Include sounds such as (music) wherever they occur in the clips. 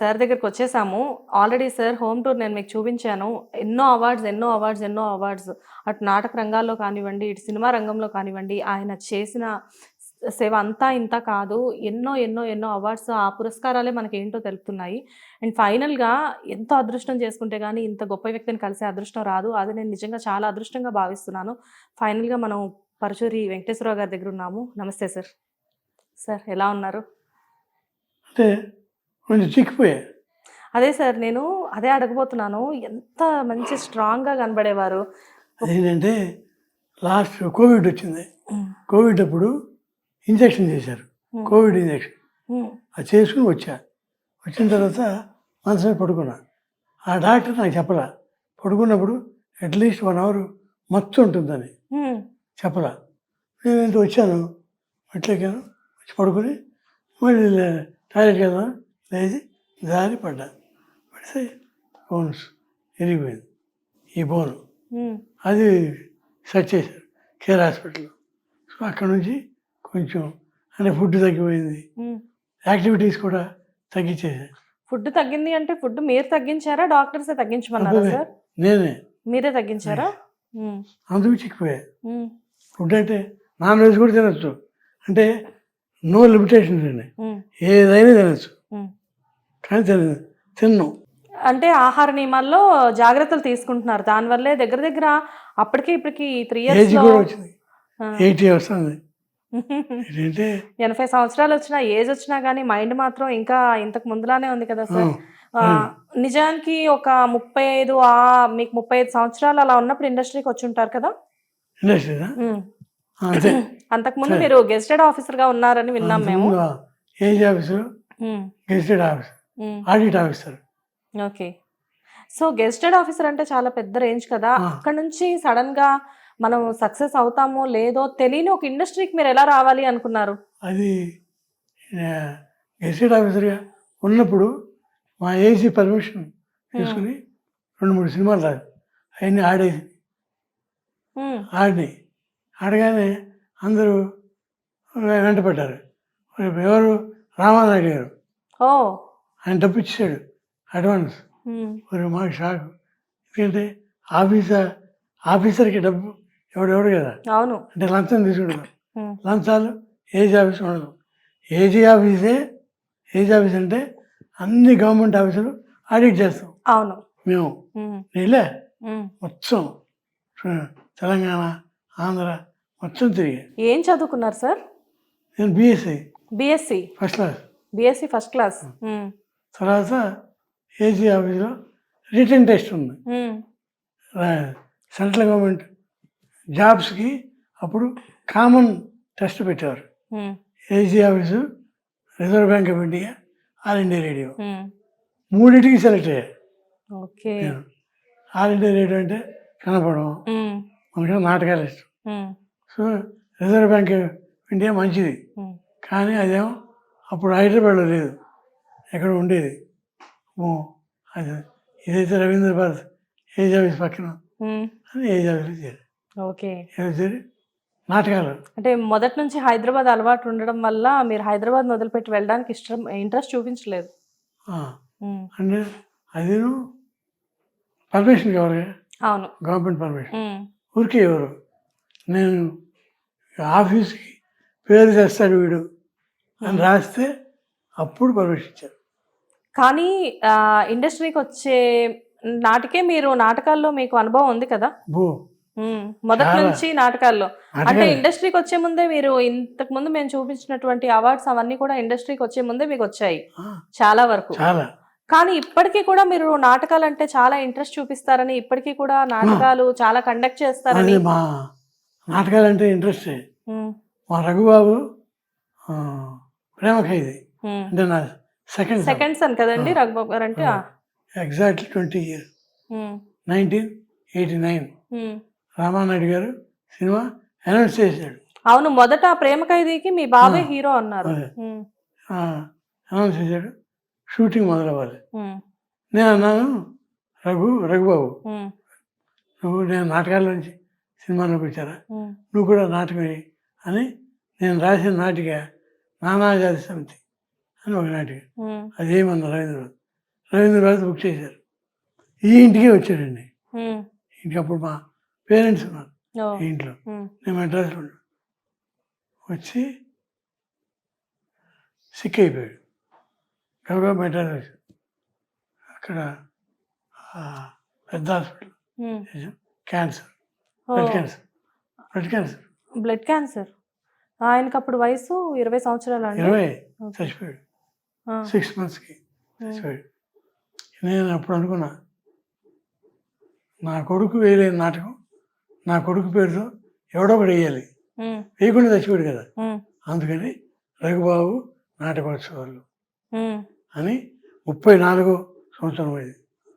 Sir దగ్గరికి వచ్చేసాము. Already sir home tour నేను మీకు చూపించాను. ఎన్నో అవార్డ్స్ ఎన్నో అవార్డ్స్ ఎన్నో అవార్డ్స్ అటు నాటక రంగాల్లో కానివ్వండి ఇటు సినిమా రంగంలో కానివ్వండి ఆయన చేసిన సేవ అంతా ఇంత కాదు. ఎన్నో ఎన్నో ఎన్నో అవార్డ్స్ ఆ పురస్కారాలే మనకి ఏంటో తెలుపుతున్నాయి. అండ్ ఫైనల్గా ఎంతో అదృష్టం చేసుకుంటే కానీ ఇంత గొప్ప వ్యక్తిని కలిసే అదృష్టం రాదు. అది నేను నిజంగా చాలా అదృష్టంగా భావిస్తున్నాను. ఫైనల్గా మనం పరచూరి వెంకటేశ్వరరావు గారి దగ్గర ఉన్నాము. నమస్తే సార్. సార్ ఎలా ఉన్నారు? అంటే కొంచెం చిక్కిపోయా అదే సార్ నేను అదే అడగబోతున్నాను. ఎంత మంచి స్ట్రాంగ్గా కనబడేవారు. అదేంటంటే లాస్ట్ కోవిడ్ వచ్చింది. కోవిడ్ అప్పుడు ఇంజెక్షన్ చేశారు. Covid injection. అది చేసుకుని వచ్చా. వచ్చిన తర్వాత మనసు పడుకున్నా. ఆ డాక్టర్ నాకు చెప్పలా. పడుకున్నప్పుడు అట్లీస్ట్ వన్ అవర్ మత్తు ఉంటుందని ఉమ్, చెప్పలా. నేను వచ్చాను. మెట్లెక్కాను వచ్చి పడుకుని మళ్ళీ టాయిలెట్కి వెళ్దాం లేచి దారి పడ్డా. పడితే బోన్స్ ఎరిగిపోయింది ఈ బోను. అది సెర్చ్ చేశారు కేర్ హాస్పిటల్లో. సో అక్కడ నుంచి కొంచెం అంటే ఫుడ్ తగ్గిపోయింది. యాక్టివిటీస్ కూడా తగ్గించేసారు ఫుడ్ తగ్గింది అంటే ఫుడ్ మీరు తగ్గించారా? డాక్టర్సే తగ్గించమన్నారా. సార్? నేనే. మీరే తగ్గించారా? అందుకు చిక్కిపోయా. ఫుడ్ అంటే నాన్ వెజ్ కూడా తినచ్చు. అంటే నో లిమిటేషన్స్ ఉమ్, ఏదైనా తినచ్చు. కానీ తిన తిన్నాం. అంటే ఆహార నియమాల్లో జాగ్రత్తలు తీసుకుంటున్నారు. దానివల్లే దగ్గర దగ్గర అప్పటికి ఇప్పటికి త్రీ ఏజ్ ఇయర్స్ కూడా వచ్చింది. ఎయిటీ వస్తుంది ఏంటంటే ఎనభై సంవత్సరాలు వచ్చినా ఏజ్ వచ్చినా కానీ మైండ్ మాత్రం ఇంకా ఇంతకు ముందులానే ఉంది కదా సార్. ఆ, నిజానికి ఒక ముప్పై ఐదు ఆ మీకు ముప్పై ఐదు సంవత్సరాలు అలా ఉన్నప్పుడు ఇండస్ట్రీకి వచ్చి ఉంటారు కదా? ఇండస్ట్రీనా? ఉమ్. అంతే (clears throat) అంతకుముందు మీరు గెస్టెడ్ ఆఫీసర్గా ఉన్నారని విన్నాం మేము. AG um, audit officer okay. So gazetted officer అంటే చాలా పెద్ద రేంజ్ కదా. అక్కడ నుంచి సడన్గా మనం సక్సెస్ అవుతామో లేదో తెలియని ఒక ఇండస్ట్రీకి మీరు ఎలా రావాలి అనుకున్నారు? అది గెజిటెడ్ ఆఫీసర్గా ఉన్నప్పుడు మా ఏసీ పర్మిషన్ తీసుకుని రెండు మూడు సినిమాలు రాదు అవన్నీ ఆడేసి ఆడినాయి ఆడగానే అందరూ వెంటపడ్డారు. ఎవరు? రామానాయుడు గారు. ఓ. ఆయన డబ్బు ఇచ్చాడు అడ్వాన్స్ మరి మాకు షాక్ ఎందుకంటే ఆఫీసర్ ఆఫీసర్కి డబ్బు ఎవడెవడు కదా? అవును. అంటే లంచం తీసుకుంటాం. ఉమ్, లంచాలు ఏజ్ ఆఫీస్ ఉండదు. ఏజీ ఆఫీసే ఏజ్ ఆఫీస్ అంటే అన్ని గవర్నమెంట్ ఆఫీసులు ఆడిట్ చేస్తాం. అవును. మేము. నీళ్ళే. మొత్తం. తెలంగాణ ఆంధ్ర మొత్తం తిరిగి. ఏం చదువుకున్నారు సార్? నేను BSc. BSc. First class. BSc first class. తర్వాత ఏజీ ఆఫీస్లో రిటర్న్ టెస్ట్ ఉంది. సెంట్రల్ గవర్నమెంట్ జాబ్స్కి అప్పుడు కామన్ టెస్ట్ పెట్టేవారు. AG office reserve bank of India all India radio. మూడింటికి సెలెక్ట్ నేను. ఆల్ ఇండియా రేడియో అంటే కనపడడం ఉమ్, మనకి నాటకాలు ఇష్టం. So reserve bank of India మంచిది. కానీ అదేమో అప్పుడు హైదరాబాద్లో లేదు. ఎక్కడ ఉండేది? అది ఇదైతే రవీంద్ర భారత్ ఏజ్ ఆఫీస్ పక్కన అని ఏజ్ ఆఫీస్లో చేరి ఓకే చేరి నాటకాలు. అంటే మొదటి నుంచి హైదరాబాద్ అలవాటు ఉండడం వల్ల మీరు హైదరాబాద్ మొదలుపెట్టి వెళ్ళడానికి ఇష్టం ఇంట్రెస్ట్ చూపించలేదు. అంటే అదేను పర్మిషన్ కావాలి అవును. Government permission. ఊరికే ఎవరు? నేను ఆఫీస్కి పేరు తెస్తాడు వీడు అని రాస్తే అప్పుడు పర్మిషన్ ఇచ్చారు. కానీ ఇండస్ట్రీకి వచ్చే నాటికే మీరు నాటకాల్లో మీకు అనుభవం ఉంది కదా? మొదటి. నుంచి నాటకాల్లో. అంటే నాటకాలు. ఇండస్ట్రీకి వచ్చే ముందే మీరు ఇంతకు ముందు మేము చూపించినటువంటి అవార్డ్స్ అవన్నీ కూడా ఇండస్ట్రీకి వచ్చే ముందే మీకు వచ్చాయి. చాలా వరకు. కానీ ఇప్పటికీ కూడా మీరు నాటకాలు అంటే చాలా ఇంట్రెస్ట్ చూపిస్తారని ఇప్పటికీ కూడా నాటకాలు చాలా కండక్ట్ చేస్తారని. అదే మా నాటకాలంటే ఇంట్రెస్ట్. మా రఘుబాబు ఆ, ప్రేమ ఖైదీ ఉమ్. అంటే నా సెకండ్ సెకండ్ సన్ కదండి. రఘుబాబు గారు అంటే. Exactly twenty years um, nineteen eighty nine. Ramanaidu గారు సినిమా అనౌన్స్ చేశాడు. అవును మొదట ప్రేమ ఖైదీకి మీ బాబాయ్. హీరో అన్నారు. అనౌన్స్ చేశాడు. షూటింగ్ మొదలవ్వాలి. నేను అన్నాను రఘు రఘుబాబు నువ్వు నేను నాటకాల నుంచి సినిమాలోకి వచ్చారా నువ్వు కూడా నాటకం వేయి అని నేను రాసిన నాటిక నానాజాతి సమితి. అని ఒక నాటిక ఉమ్, అదేమన్నా రవీంద్ర రవీంద్ర భారతి బుక్ చేశారు. ఈ ఇంటికే వచ్చాడండి. ఇంటికి అప్పుడు మా పేరెంట్స్ ఉన్నారు ఇంట్లో. నేను మెడ్రాస్లో ఉన్నాను. వచ్చి సిక్ అయిపోయాడు. గబగబా మెడ్రాస్ వచ్చాడు. అక్కడ పెద్ద hospital. Cancer. Blood cancer. Blood cancer. Blood cancer? ఆయనకి అప్పుడు వయసు ఇరవై సంవత్సరాలు ఇరవై. చచ్చిపోయాడు. సిక్స్ మంత్స్కి. నేను అప్పుడు అనుకున్నా నా కొడుకు వేయలేని నాటకం నా కొడుకు పేరుతో ఎవడో ఒకటి వేయాలి. వేయకుండా చచ్చిపోయాడు కదా. అందుకని రఘుబాబు నాటకోత్సవాలు. అని ముప్పై నాలుగో సంవత్సరం ఇది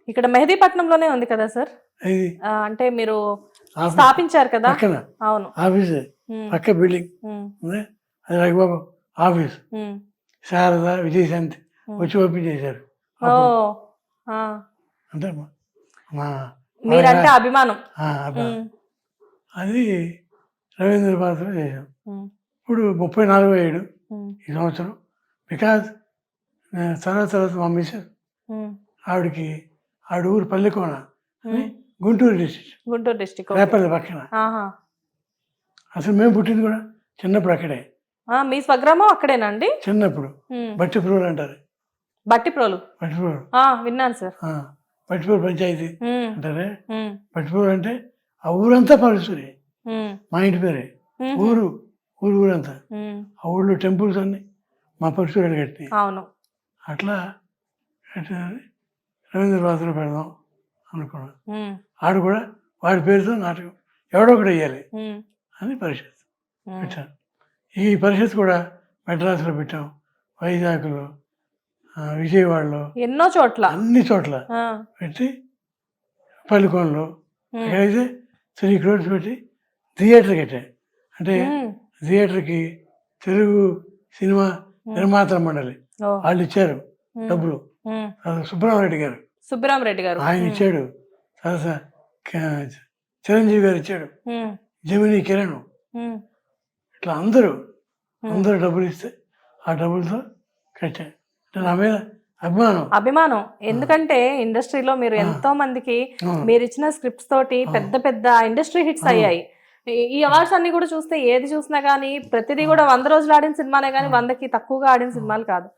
ఇక్కడ మెహదీపట్నంలోనే ఉంది కదా సార్? ఇది అంటే మీరు స్థాపించారు కదా? పక్కన. అవును. ఆఫీస్. పక్క బిల్డింగ్. అది రఘుబాబు ఆఫీస్. శారద విజయశాంతి. వచ్చి ఓపెన్ చేశారు. అంటే మా- మీరంటే అభిమానం. అది రవీంద్ర భారతిలో చేశాం. ఇప్పుడు ముప్పై నాలుగో ఏడు ఈ సంవత్సరం. బికాజ్ తర్వాత తర్వాత మా మిస్సెస్ ఆవిడకి ఆవిడ ఊరు పల్లెకోన. గుంటూరు డిస్ట్రిక్ట్ గుంటూరు డిస్టిక్ రేపల్లి పక్కన. అసలు మేము పుట్టింది కూడా చిన్నప్పుడు అక్కడే. మీ స్వగ్రామం అక్కడేనండి చిన్నప్పుడు. ఉమ్, బట్టిప్రోలు అంటారు. బట్టిప్రోలు బట్టిప్రోలు ఆ, విన్నాను సార్. బట్టిప్రోలు పంచాయతీ అంటారే? బట్టిప్రోలు అంటే ఆ ఊరంతా ఉమ్, మా ఇంటి పేరే. ఊరు ఊరు ఊరంతా. ఆ ఊళ్ళో టెంపుల్స్ అన్ని మా పరుశురాలు కట్టినాయి అవును. అట్లా రవీంద్ర భారతిలో పెడదాం అనుకున్నాను. ఉమ్, ఆడు కూడా వాడి పేరుతో నాటకం. ఎవడో ఒకటి వేయాలి అని ఉమ్, పెట్టాను. ఈ పరిషత్ కూడా మెడ్రాస్లో పెట్టాం. వైజాగ్లో విజయవాడలో. ఎన్నో చోట్ల. అన్ని చోట్ల పెట్టి పల్లికొండలో. ఉమ్, అక్కడైతే త్రీ క్రోడ్స్ పెట్టి థియేటర్ కట్టాను అంటే థియేటర్కి తెలుగు సినిమా నిర్మాతల మండలి. వాళ్ళు ఇచ్చారు డబ్బులు. సుబ్రహ్మరెడ్డి గారు. సుబ్బరామరెడ్డి గారు. ఆయన ఇచ్చాడు. తర్వాత చిరంజీవి గారు ఇచ్చాడు. జమిని కిరణ్. ఇట్లా అందరూ. అందరూ డబ్బులు ఇస్తే ఆ డబ్బులతో కట్టాను అంటే నా మీద అభిమానం. అభిమానం. ఎందుకంటే ఇండస్ట్రీలో మీరు ఎంతో మందికి మీరు ఇచ్చిన స్క్రిప్ట్స్ తోటి పెద్ద పెద్ద ఇండస్ట్రీ హిట్స్ అయ్యాయి. ఈ- ఈ అవార్డ్స్ అన్ని కూడా చూస్తే ఏది చూసినా కానీ ప్రతిదీ కూడా వంద రోజులు ఆడిన సినిమానే కానీ వందకి తక్కువగా ఆడిన సినిమాలు కాదు.